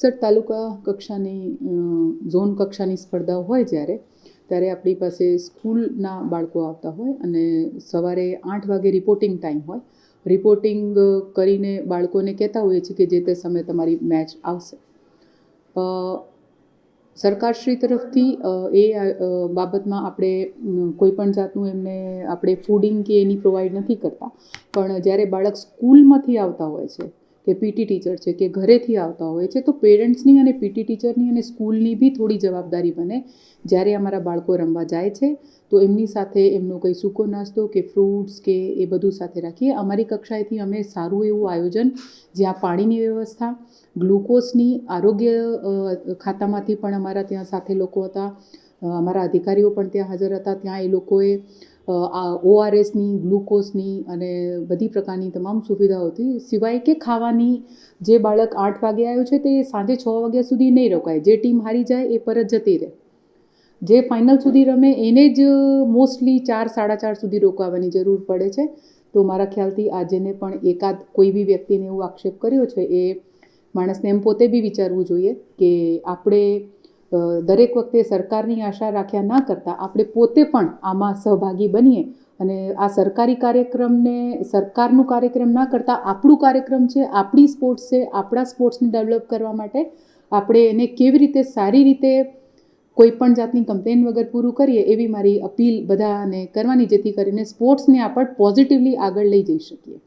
Sir, તાલુકા કક્ષાની zone કક્ષાની સ્પર્ધાઓ હોય જ્યારે, ત્યારે આપણી પાસે સ્કૂલના બાળકો આવતા હોય અને સવારે આઠ વાગે રિપોર્ટિંગ ટાઈમ હોય. રિપોર્ટિંગ કરીને બાળકોને કહેતા હોઈએ છીએ કે જે તે સમયે તમારી મેચ આવશે. સરકારશ્રી તરફથી એ બાબતમાં આપણે કોઈપણ કોઈ પણ જાતનું એમને આપણે ફૂડિંગ કે એની પ્રોવાઈડ નથી કરતા. પણ જ્યારે બાળક સ્કૂલમાંથી આવતા હોય છે કે પીટી ટીચર છે કે ઘરેથી આવતા હોય છે, તો પેરેન્ટ્સની અને પીટી ટીચરની અને સ્કૂલની બી થોડી જવાબદારી બને જ્યારે અમારા બાળકો રમવા જાય છે. તો એમની સાથે એમનો કંઈ સૂકો નાસ્તો કે ફ્રૂટ્સ કે એ બધું સાથે રાખીએ. અમારી કક્ષાએથી અમે સારું એવું આયોજન, જ્યાં પાણીની વ્યવસ્થા, ગ્લુકોઝની આરોગ્ય ખાતામાંથી પણ અમારા ત્યાં સાથે લોકો હતા. અમારા અધિકારીઓ પણ ત્યાં હાજર હતા. ત્યાં એ લોકોએ આ ઓઆરએસની ગ્લુકોઝની અને બધી પ્રકારની તમામ સુવિધાઓ હતી સિવાય કે ખાવાની જે બાળક આઠ વાગે આવ્યો છે તે સાંજે છ વાગ્યા સુધી નહીં રોકાય. જે ટીમ હારી જાય એ પરત જતી રહે. જે ફાઇનલ સુધી રમે એને જ મોસ્ટલી ચાર, સાડા ચાર સુધી રોકાવાની જરૂર પડે છે. તો મારા ખ્યાલથી આજેને પણ એકાદ કોઈ બી વ્યક્તિને એવો આક્ષેપ કર્યો છે એ માણસને એમ પોતે બી વિચારવું જોઈએ કે આપણે દરેક વખતે સરકારની આશા રાખ્યા ના કરતાં આપણે પોતે પણ આમાં સહભાગી બનીએ અને આ સરકારી કાર્યક્રમને, સરકારનું કાર્યક્રમ ના કરતાં આપણું કાર્યક્રમ છે, આપણી સ્પોર્ટ્સ છે, આપણા સ્પોર્ટ્સને ડેવલપ કરવા માટે આપણે એને કેવી રીતે સારી રીતે કોઈ પણ જાતની કમ્પ્લેન વગર પૂરું કરીએ એવી મારી અપીલ બધાને કરવાની જેથી કરીને સ્પોર્ટ્સને આપણે પોઝિટિવલી આગળ લઈ જઈ શકીએ.